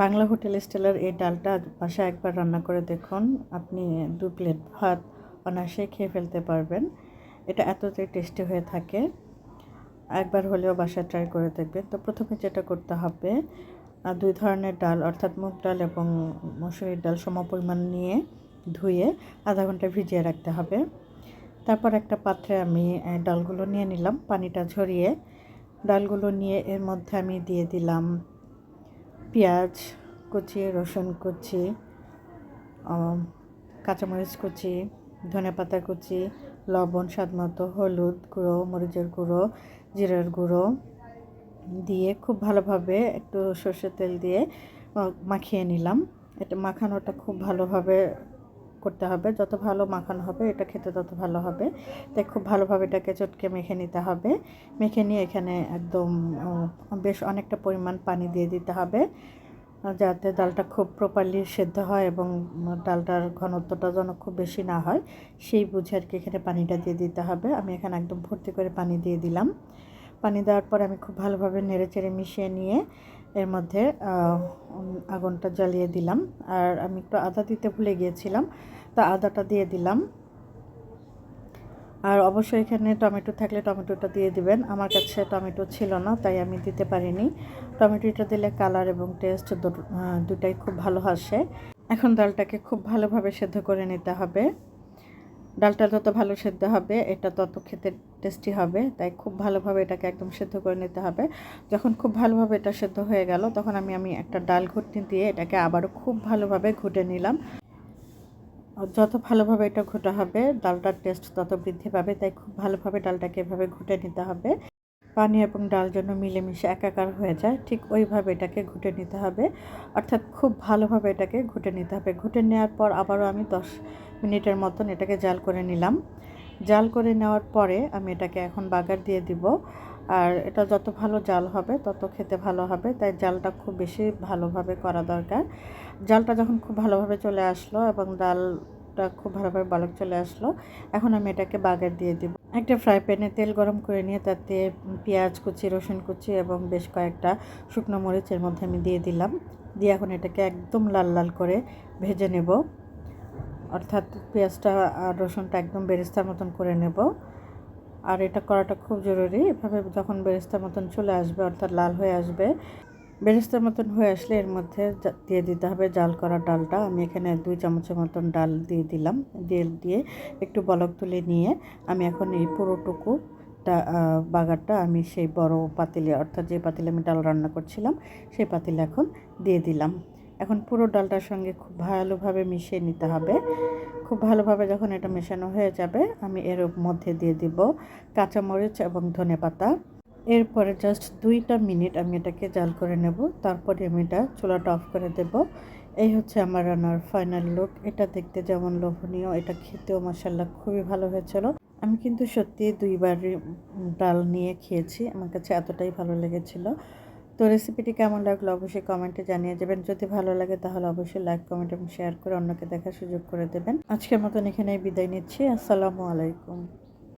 Bangla hotel স্টাইলের এই ডালটা বাসায় একবার রান্না করে দেখুন। আপনি দু প্লেট ভাত অনায়াসে খেয়ে ফেলতে পারবেন। এটা এতটাই টেস্টি হয়ে থাকে। একবার হলেও বাসায় ট্রাই করে দেখবেন। তো প্রথমে যেটা করতে হবে দুই ধরনের ডাল, অর্থাৎ মুগ ডাল এবং মসুরির ডাল সমপরিমাণ নিয়ে ধুয়ে আধা ঘণ্টা ভিজিয়ে রাখতে হবে। তারপর একটা পাত্রে আমি ডালগুলো নিয়ে নিলাম। পানিটা ঝরিয়ে ডালগুলো নিয়ে এর মধ্যে আমি দিয়ে দিলাম পেঁয়াজ কুচি, রসুন কুচি কাঁচামরিচ কুচি, ধনে পাতা কুচি, লবণ স্বাদ মতো, হলুদ গুঁড়ো, মরিচের গুঁড়ো, জিরার গুঁড়ো দিয়ে খুব ভালোভাবে একটু সর্ষের তেল দিয়ে মাখিয়ে নিলাম। এটা মাখানোটা খুব ভালোভাবে করতে হবে। যত ভালো মাখানো হবে, এটা খেতে তত ভালো হবে। তাই খুব ভালোভাবে এটাকে চটকে মেখে নিতে হবে। মেখে নিয়ে এখানে একদম বেশ অনেকটা পরিমাণ পানি দিয়ে দিতে হবে। যাতে ডালটা খুব প্রপারলি সেদ্ধ হয় এবং ডালটার ঘনত্বটা যেন খুব বেশি না হয়, সেই বুঝে আর কি এখানে পানিটা দিয়ে দিতে হবে। আমি এখানে একদম ভর্তি করে পানি দিয়ে দিলাম। পানি দেওয়ার পর আমি খুব ভালোভাবে নেড়ে চেড়ে মিশিয়ে নিয়ে এর মধ্যে আগুনটা জ্বালিয়ে দিলাম। আর আমি একটু আদা দিতে ভুলে গিয়েছিলাম। তা আদাটা দিয়ে দিলাম। আর অবশ্যই এখানে টমেটো থাকলে টমেটোটা দিয়ে দিবেন। আমার কাছে টমেটো ছিল না, তাই আমি দিতে পারিনি। টমেটোটা দিলে কালার এবং টেস্ট দুটাই খুব ভালো আসে। এখন ডালটাকে খুব ভালোভাবে সেদ্ধ করে নিতে হবে। ডালটা যত ভালো সেদ্ধ হবে, এটা তত খেতে টেস্টি হবে, তাই খুব ভালোভাবে এটাকে একদম সেদ্ধ করে নিতে হবে। যখন খুব ভালোভাবে এটা সেদ্ধ হয়ে গেল, তখন আমি আমি একটা ডাল ঘুটনি দিয়ে এটাকে আবারও খুব ভালোভাবে ঘুটে নিলাম। যত ভালোভাবে এটা ঘোটা হবে, ডালটার টেস্ট তত বৃদ্ধি পাবে, তাই খুব ভালোভাবে ডালটাকে এভাবে ঘুটে নিতে হবে। পানি এবং ডাল যেন মিলেমিশে একাকার হয়ে যায়, ঠিক ওইভাবে এটাকে ঘুটে নিতে হবে। অর্থাৎ খুব ভালোভাবে এটাকে ঘুটে নিতে হবে। ঘুটে নেওয়ার পর আবারও আমি দশ মিনিটের মতন এটাকে জাল করে নিলাম। জাল করে নেওয়ার পরে আমি এটাকে এখন বাগার দিয়ে দিব। আর এটা যত ভালো জাল হবে, তত খেতে ভালো হবে। তাই জালটা খুব বেশি ভালোভাবে করা দরকার। জালটা যখন খুব ভালোভাবে চলে আসলো এবং ডালটা খুব ভালোভাবে বালক চলে আসলো, এখন আমি এটাকে বাগার দিয়ে দিব। একটা ফ্রাই প্যানে তেল গরম করে নিয়ে তাতে পেঁয়াজ কুচি, রসুন কুচি এবং বেশ কয়েকটা শুকনো মরিচের মধ্যে আমি দিয়ে দিলাম। দিয়ে এখন এটাকে একদম লাল লাল করে ভেজে নেব। অর্থাৎ পেঁয়াজটা আর রসুনটা একদম বেরেস্তার মতন করে নেব। আর এটা করাটা খুব জরুরি। এভাবে যখন বেরেস্তার মতন চলে আসবে, অর্থাৎ লাল হয়ে আসবে, বেরেস্তার মতন হয়ে আসলে এর মধ্যে দিয়ে দিতে হবে জাল করা ডালটা। আমি এখানে দুই চামচের মতন ডাল দিয়ে দিলাম। দিয়ে দিয়ে একটু বলক তুলে নিয়ে আমি এখন এই পুরোটুকু বাগারটা আমি সেই বড় পাতিলে, অর্থাৎ যে পাতিলে আমি ডাল রান্না করছিলাম, সেই পাতিলে এখন দিয়ে দিলাম। এখন পুরো ডালটার সঙ্গে খুব ভালোভাবে মিশিয়ে নিতে হবে। খুব ভালোভাবে যখন এটা মেশানো হয়ে যাবে, আমি এর মধ্যে দিয়ে দিব কাঁচামরিচ এবং ধনেপাতা এরপরে জাস্ট দুইটা মিনিট আমি এটাকে জাল করে নেব, তারপরে আমি এটা চুলাটা অফ করে দেব। এই হচ্ছে আমার রান্নার ফাইনাল লুক এটা দেখতে যেমন লোভনীয়, এটা খেতেও মশাল্লা খুবই ভালো হয়েছিল। আমি কিন্তু সত্যি দুইবার ডাল নিয়ে খেয়েছি, আমার কাছে এতটাই ভালো লেগেছিল। তো রেসিপিটি কেমন লাগল অবশ্যই কমেন্টে জানিয়ে যাবেন। যদি ভালো লাগে তাহলে অবশ্যই লাইক কমেন্ট এবং শেয়ার করে অন্যকে দেখার সুযোগ করে দেবেন। আজকের মতন এখানেই বিদায় নিচ্ছি। আসসালামু আলাইকুম।